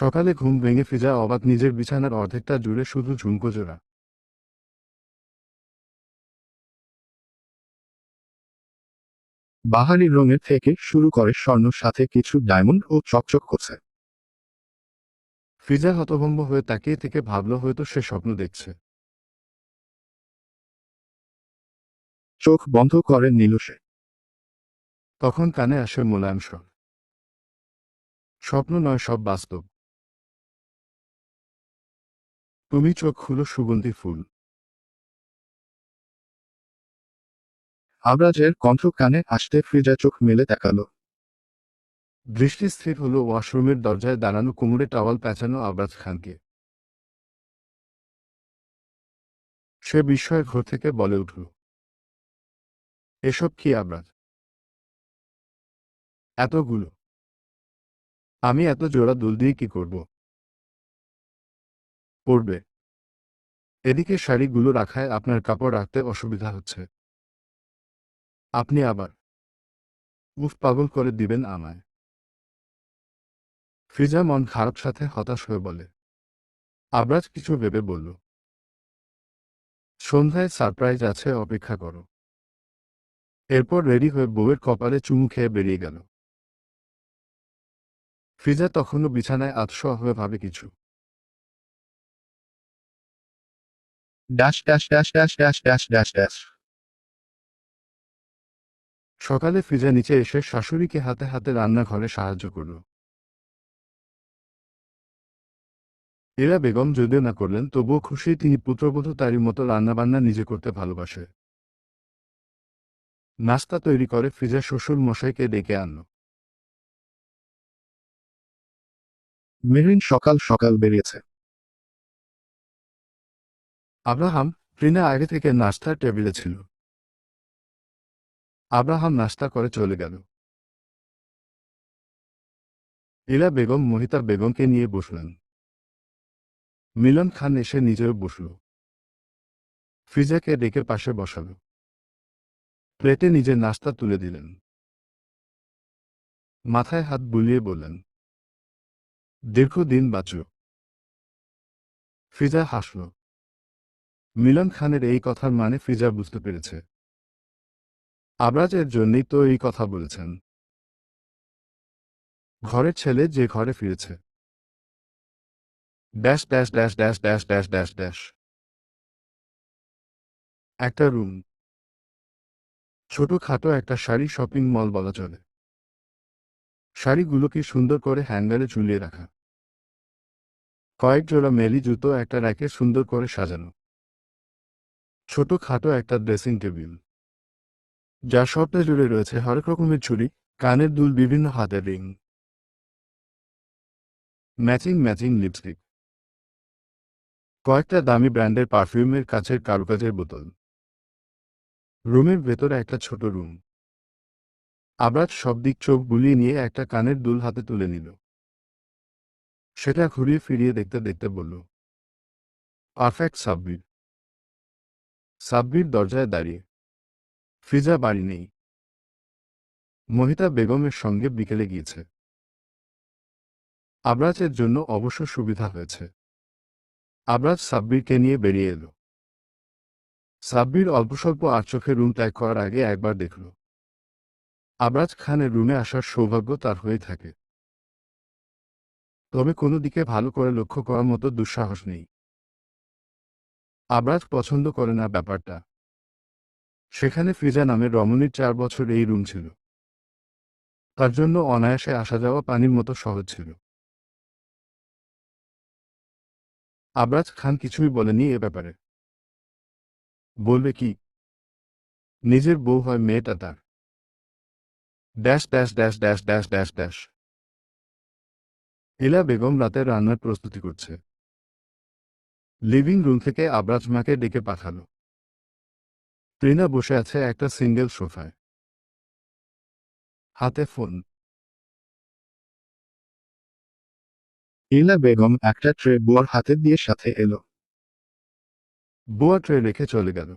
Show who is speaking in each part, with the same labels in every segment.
Speaker 1: সকালে ঘুম ভেঙে ফিজা অবাক নিজের বিছানার অর্ধেকটা জুড়ে শুধু ঝুমকো জোড়া।
Speaker 2: বাহারি রঙের থেকে শুরু করে স্বর্ণ সাথে কিছু ডায়মন্ড ও চকচক করছে।
Speaker 1: ফিজা হতভম্ব হয়ে তাকিয়ে থেকে ভাবল হয়তো সে স্বপ্ন দেখছে।
Speaker 2: চোখ বন্ধ করে নিল সে।
Speaker 1: তখন কানে আসে মোলায়েম স্বর স্বপ্ন নয়, সব বাস্তব। তুমি চোখ খুলো সুগন্ধি ফুল।
Speaker 2: আবরাজের কণ্ঠ কানে আসতে ফ্রিজা চোখ মেলে তাকালো।
Speaker 1: দৃষ্টি স্থির হলো ওয়াশরুমের দরজায় দাঁড়ানো কোমরে টাওয়াল পেঁচানো আবরাজ খানকে। সে বিস্ময়ে ঘর থেকে বলে উঠল, এসব কি আবরাজ? এতগুলো? আমি এত জোড়া দুল দিয়ে কি করব? পড়বে। এদিকে শাড়িগুলো রাখায় আপনার কাপড় রাখতে অসুবিধা হচ্ছে। আপনি আবার। উফ, পাগল করে দিবেন আমায়। ফিজা মন খারাপ সাথে হতাশ হয়ে বলে। আবরাজ কিছু ভেবে বলল, সন্ধ্যায় সারপ্রাইজ আছে, অপেক্ষা করো। এরপর রেডি হয়ে বউয়ের কপালে চুমু খেয়ে বেরিয়ে গেল। ফিজা তখনও বিছানায় আতশোয়া হয়ে ভাবে কিছু।
Speaker 2: Dash dash dash dash dash dash dash dash
Speaker 1: সকালে ফিজা নিচে এসে শাশুড়িকে হাতে হাতে রান্নাঘরে সাহায্য করল। এরা বেগম যদিও না করলেন, তবুও খুশি তিনি পুত্রবধূ তারই মতো রান্নাবান্না নিজে করতে ভালোবাসে। নাস্তা তৈরি করে ফিজা শ্বশুর মশাইকে ডেকে আনল।
Speaker 2: মেহরিন সকাল সকাল বেরিয়েছে।
Speaker 1: আব্রাহাম ট্রিনা আগে থেকে নাস্তার টেবিলে ছিল। আব্রাহাম নাস্তা করে চলে গেল। ইলা বেগম মহিতা বেগমকে নিয়ে বসলেন। মিলন খান এসে নিজেও বসল। ফিজাকে ডেকে পাশে বসাল। প্লেটে নিজের নাস্তা তুলে দিলেন। মাথায় হাত বুলিয়ে বললেন, দীর্ঘদিন বাঁচো। ফিজা হাসল। মিলন খানের এই কথার মানে ফিজা বুঝতে পেরেছে। আবরাজের জন্যই তো এই কথা বলেছেন। ঘরের ছেলে যে ঘরে ফিরেছে। Dash dash dash dash dash dash dash dash. একটা রুম। ছোটখাটো একটা শাড়ি শপিং মল বলা চলে। শাড়িগুলোকে সুন্দর করে হ্যাঙ্গারে ঝুলিয়ে রাখা। কয়েক জোড়া মেলি জুতো একটা র্যাকে সুন্দর করে সাজানো। ছোট খাটো একটা ড্রেসিং টেবিল যা সবটা জুড়ে রয়েছে হরেক রকমের ছুরি কানের দুল, বিভিন্ন হাতের রিং। ম্যাচিং ম্যাচিং লিপস্টিক কয়েকটা দামি ব্র্যান্ডের পারফিউমের কাছের কারুকাজের বোতল। রুমের ভেতরে একটা ছোট রুম আবরাজ সব দিক চোখ বুলিয়ে নিয়ে একটা কানের দুল হাতে তুলে নিল। সেটা ঘুরিয়ে ফিরিয়ে দেখতে দেখতে বলল, পারফেক্ট সাব্বির। সাব্বির দরজায় দাঁড়িয়ে। ফিজা বাড়ি নেই। মহিতা বেগমের সঙ্গে বিকেলে গিয়েছে। আবরাজের জন্য অবশ্য সুবিধা হয়েছে। আবরাজ সাব্বিরকে নিয়ে বেরিয়ে এলো। সাব্বির অল্প স্বল্প আর চোখে রুম ত্যাগ করার আগে একবার দেখল। আবরাজ খানের রুমে আসার সৌভাগ্য তার হয়ে থাকে। তবে কোনো দিকে ভালো করে লক্ষ্য করার মতো দুঃসাহস নেই। আবরাজ পছন্দ করে না ব্যাপারটা। সেখানে ফিজা নামের রমণীর চার বছর এই রুম ছিল। তার জন্য অনায়াসে আসা যাওয়া পানির মতো সহজ ছিল। আবরাজ খান কিছুই বলেনি এ ব্যাপারে। বলবে কি? নিজের বউ হয় মেয়েটা তার। Dash dash dash dash dash dash dash. Ila Begum রাতের রান্নার প্রস্তুতি করছে। লিভিং রুম থেকে আবরাজ মাকে ডেকে পাঠালো। ট্রিনা বসে আছে একটা সিঙ্গেল সোফায়। হাতে ফোন।
Speaker 2: ইলা বেগম একটা ট্রে বুয়ার হাতে দিয়ে সাথে এলো।
Speaker 1: বুয়া ট্রে রেখে চলে গেল।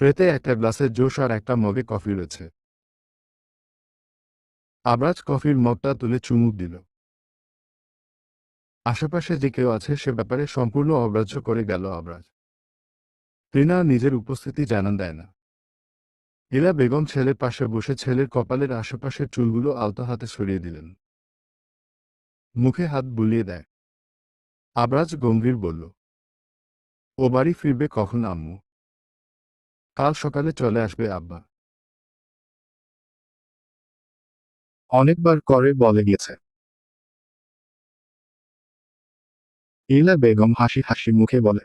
Speaker 1: ট্রেতে একটা গ্লাসে জোশ আর একটা মগে কফি রয়েছে। আবরাজ কফির মগটা তুলে চুমুক দিল। আশেপাশে যে কেউ আছে সে ব্যাপারে সম্পূর্ণ অগ্রাহ্য করে গেল আবরাজ রিনা নিজের উপস্থিতি জানান দেয় না। ইলা বেগম ছেলের পাশে বসে ছেলের কপালের আশেপাশের চুলগুলো আলতো হাতে সরিয়ে দিলেন। মুখে হাত বুলিয়ে দেয়। আবরাজ গম্ভীর বলল, ও বাড়ি ফিরবে কখন, আম্মু? কাল সকালে চলে আসবে, আব্বা।
Speaker 2: অনেকবার করে বলে গিয়েছে। ইলা বেগম হাসি হাসি মুখে বলে,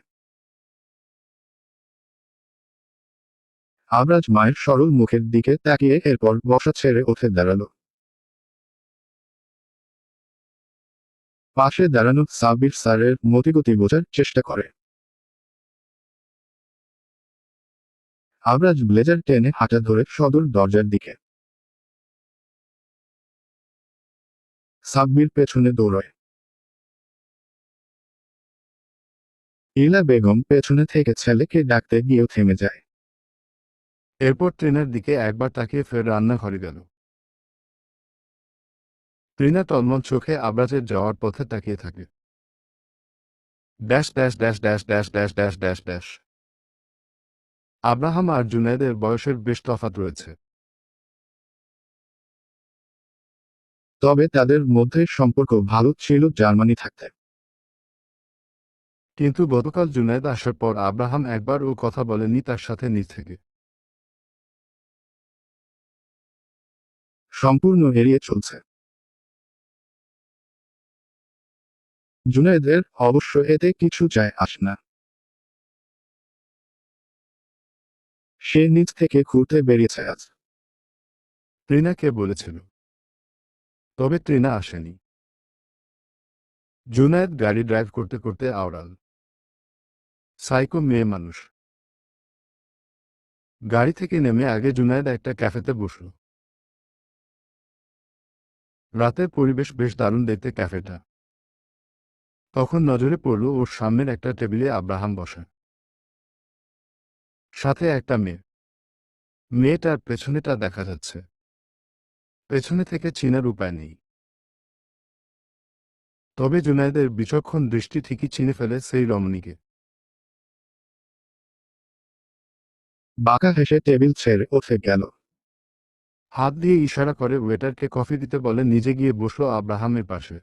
Speaker 2: আবরাজ মায়ের সরল মুখের দিকে তাকিয়ে এরপর বসা ছেড়ে উঠে দাঁড়াল। পাশে দাঁড়ানো সাবির স্যারের মতিগতি বোঝার চেষ্টা করে। আবরাজ ব্লেজার টেনে হাঁটা ধরে সদর দরজার দিকে। সাব্বির পেছনে দৌড়য়। ইলা বেগম পেছনে থেকে ছেলেকে ডাকতে গিয়েও থেমে যায়।
Speaker 1: এরপর ট্রেনের দিকে একবার তাকিয়ে ফের রান্নাঘরে গেল। ট্রিনা টলমল চোখে আবরাজের যাওয়ার পথে তাকিয়ে থাকে। Dash dash dash dash dash dash dash dash dash. Abraham আর জুনায়েদের বয়সের বেশ তফাৎ রয়েছে।
Speaker 2: তবে তাদের মধ্যে সম্পর্ক ভালো ছিল জার্মানি থাকতে।
Speaker 1: কিন্তু গতকাল জুনায়েদ আসার পর আব্রাহাম একবার ও কথা বলেনি তার সাথে নিজ থেকে।
Speaker 2: সম্পূর্ণ এড়িয়ে চলছে। জুনায়েদের অবশ্য এতে কিছু যায় আস না। সে নিজ থেকে ঘুরতে বেরিয়েছে আজ।
Speaker 1: ট্রিনাকে বলেছিল। তবে ট্রিনা আসেনি। জুনায়েদ গাড়ি ড্রাইভ করতে করতে আওড়াল। সাইকো মেয়ে মানুষ। গাড়ি থেকে নেমে আগে জুনায়েদ একটা ক্যাফেতে বসল। রাতের পরিবেশ বেশ দারুণ দেখতে ক্যাফেটা। তখন নজরে পড়ল ওর সামনের একটা টেবিলে আব্রাহাম বসে। সাথে একটা মেয়ে। মেয়েটার পেছনেটা দেখা যাচ্ছে। পেছনে থেকে চিনার উপায় নেই। তবে জুনায়েদের বিচক্ষণ দৃষ্টি ঠিকই চিনে ফেলে সেই রমণীকে।
Speaker 2: বাঁকা হেসে টেবিল ছেড়ে উঠে গেল।
Speaker 1: হাত দিয়ে ইশারা করে ওয়েটারকে কফি দিতে বলে নিজে গিয়ে বসল আব্রাহামের পাশে।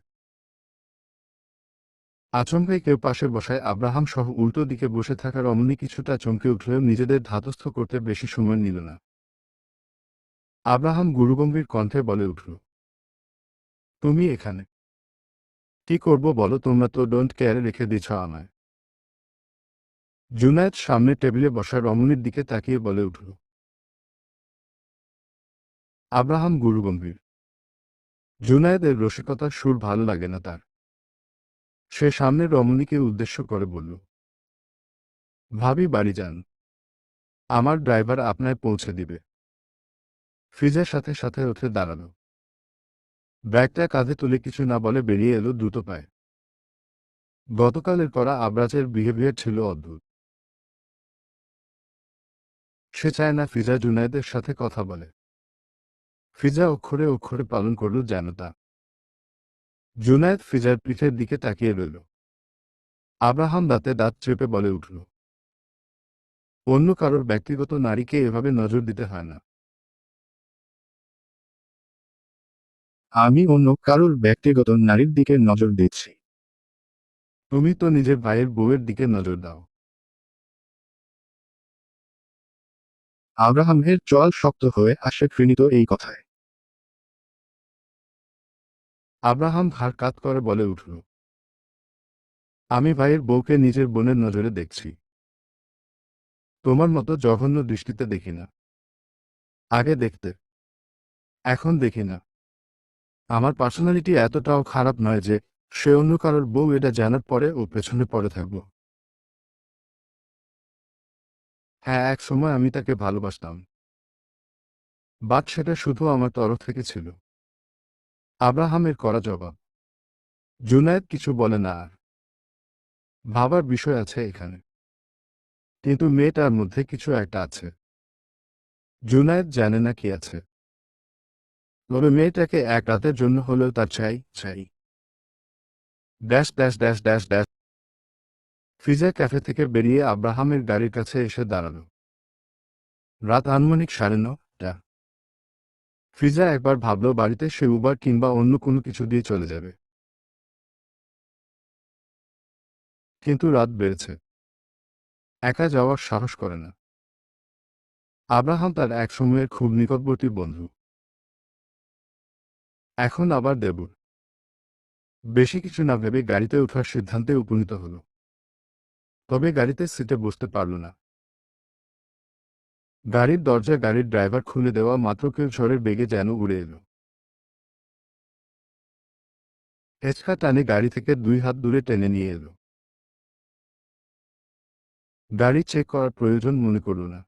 Speaker 1: আচমকাই কেউ পাশে বসায় আব্রাহাম সহ উল্টো দিকে বসে থাকা রমণী কিছুটা চমকে উঠলেও নিজেদের ধাতস্থ করতে বেশি সময় নিল না। আব্রাহাম গুরুগম্ভীর কণ্ঠে বলে উঠল, তুমি এখানে। কি করব বলো, তোমরা তো ডোন্ট কেয়ারে রেখে দিছ আমায়। জুনায়েদ সামনে টেবিলে বসা রমণীর দিকে তাকিয়ে বলে উঠল, আব্রাহাম গুরুগম্ভীর। জুনায়েদের রসিকতার সুর ভালো লাগে না তার। সে সামনের রমণীকে উদ্দেশ্য করে বলল, ভাবি বাড়ি যান। আমার ড্রাইভার আপনায় পৌঁছে দিবে। ফ্রিজের সাথে সাথে উঠে দাঁড়াল। ব্যাগটা কাঁধে তুলে কিছু না বলে বেরিয়ে এলো দ্রুত পায়। গতকালের করা আবরাজের বিহেভিয়ার ছিল অদ্ভুত। সে চায় না ফিজা জুনায়েদের সাথে কথা বলে। ফিজা অক্ষরে অক্ষরে পালন করল যেন তা। জুনায়েদ ফিজার পিঠের দিকে তাকিয়ে রইল। আব্রাহাম দাঁতে দাঁত চেপে বলে উঠল, অন্য কারোর ব্যক্তিগত নারীকে এভাবে নজর দিতে হয় না।
Speaker 2: আমি অন্য কারোর ব্যক্তিগত নারীর দিকে নজর দিচ্ছি।
Speaker 1: তুমি তো নিজের ভাইয়ের বউয়ের দিকে নজর দাও।
Speaker 2: আব্রাহামের চল শক্ত হয়ে আসে ঘৃণিত এই কথায়।
Speaker 1: আব্রাহাম ঘাড় কাত করে বলে উঠল, আমি ভাইয়ের বউকে নিজের বোনের নজরে দেখছি। তোমার মতো জঘন্য দৃষ্টিতে দেখি না। আগে দেখতে, এখন দেখি না। আমার পার্সোনালিটি এতটাও খারাপ নয় যে সে অন্য কারোর বউ এটা জানার পরে ও পেছনে পড়ে থাকব। হ্যাঁ এক সময় আমি তাকে ভালোবাসতাম। বাট সেটা শুধু আমার তরফ থেকে ছিল। আব্রাহামের করা জবাব। জুনায়েদ কিছু বলে না আর। ভাবার বিষয় আছে এখানে। কিন্তু মেয়েটার মধ্যে কিছু একটা আছে। জুনায়েদ জানে না কি আছে। তবে মেয়েটাকে এক রাতের জন্য হলেও তার চাই চাই। Dash dash dash dash dash. Fiza cafe থেকে বেরিয়ে আব্রাহামের গাড়ির কাছে এসে দাঁড়াল। রাত আনুমানিক সাড়ে নটা ফিজা একবার ভাবলো বাড়িতে সে উবার কিংবা অন্য কোনো কিছু দিয়ে চলে যাবে। কিন্তু রাত বেড়েছে। একা যাওয়ার সাহস করে না। আব্রাহাম তার এক সময়ের খুব নিকটবর্তী বন্ধু। এখন আবার দেবুর। বেশি কিছু না ভেবে গাড়িতে ওঠার সিদ্ধান্তে উপনীত হলো। তবে গাড়িতে সিটে বসতে পারল না। গাড়ির দরজা গাড়ির ড্রাইভার খুলে দেওয়া মাত্র কেউ ঝড়ের বেগে যেন উড়ে এলো। হেঁচকা টানে গাড়ি থেকে দুই হাত দূরে টেনে নিয়ে এলো। গাড়ি চেক করার প্রয়োজন মনে করল না।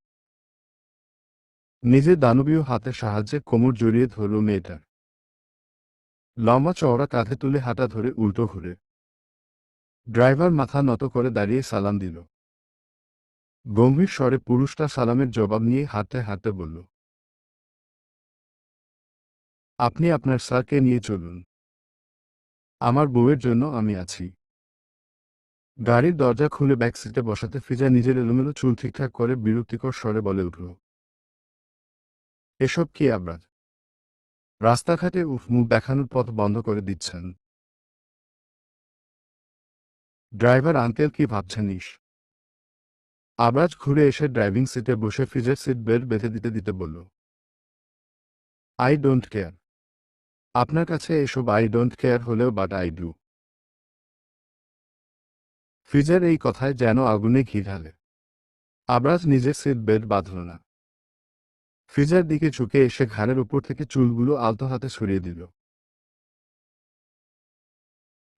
Speaker 1: নিজের দানবীয় হাতের সাহায্যে কোমর জড়িয়ে ধরল মেয়েটার। লম্বা চওড়া কাঁধে তুলে হাঁটা ধরে উল্টো ঘুরে। ড্রাইভার মাথা নত করে দাঁড়িয়ে সালাম দিল। গম্ভীর স্বরে পুরুষটা সালামের জবাব নিয়ে হাঁটতে হাঁটতে বলল, আপনি আপনার স্যারকে নিয়ে চলুন। আমার বউয়ের জন্য আমি আছি। গাড়ির দরজা খুলে ব্যাক সিটে বসাতে ফিজা নিজের এলোমেলো চুল ঠিকঠাক করে বিরক্তিকর স্বরে বলে উঠল, এসব কি আবরাজ রাস্তাঘাটে উফ মুখ দেখানোর পথ বন্ধ করে দিচ্ছেন। ড্রাইভার আঙ্কেল কি ভাবছেন ইস? আবরাজ ঘুরে এসে ড্রাইভিং সিটে বসে ফ্রিজের সিট বেল্ট বেঁধে দিতে দিতে বলল আই ডোন্ট কেয়ার আপনার কাছে এসব আই ডোন্ট কেয়ার হলেও বাট আই ডু ফ্রিজের এই কথায় যেন আগুনে ঘি ঢালে। আবরাজ নিজের সিট বেল্ট বাঁধল না। ফ্রিজার দিকে ঝুঁকে এসে ঘাড়ের উপর থেকে চুলগুলো আলতো হাতে সরিয়ে দিল।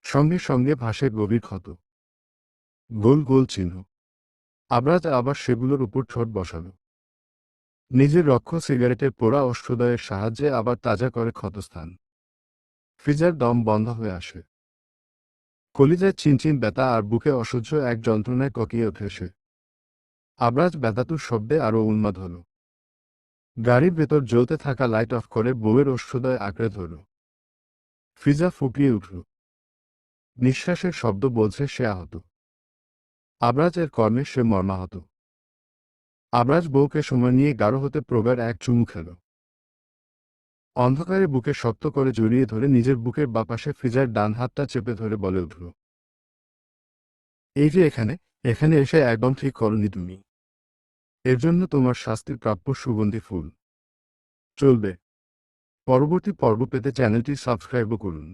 Speaker 1: সঙ্গে সঙ্গে ভাসে গভীর ক্ষত। গোল গোল চিহ্ন। আবরাজ আবার সেগুলোর উপর ঠোঁট বসালো। নিজের রক্ষ সিগারেটের পোড়া অষ্টদয়ের সাহায্যে আবার তাজা করে ক্ষতস্থান। ফ্রিজার দম বন্ধ হয়ে আসে। কলিজায় চিনচিন ব্যথা আর বুকে অসহ্য এক যন্ত্রণায় ককিয়ে ওঠে সে। আবরাজ ব্যথাতুর শব্দে আরও উন্মাদ হল। গাড়ির ভেতর জ্বলতে থাকা লাইট অফ করে বউয়ের অষ্টদয় আঁকড়ে ধরল। ফ্রিজা ফুটিয়ে উঠল। নিঃশ্বাসের শব্দ বলছে সে আহত। আবরাজের কর্মে সে মর্মাহত। আবরাজ বউকে সময় নিয়ে গাঢ় হতে প্রগাঢ় এক চুমু খেল। অন্ধকারে বুকে শক্ত করে জড়িয়ে ধরে নিজের বুকের বাপাশে ফ্রিজার ডান হাতটা চেপে ধরে বলে উঠল, এই যে এখানে এখানে এসে একদম ঠিক করনি তুমি। এর জন্য তোমার শাস্তির প্রাপ্য সুগন্ধি ফুল। চলবে। পরবর্তী পর্ব পেতে চ্যানেলটি সাবস্ক্রাইবও করুন।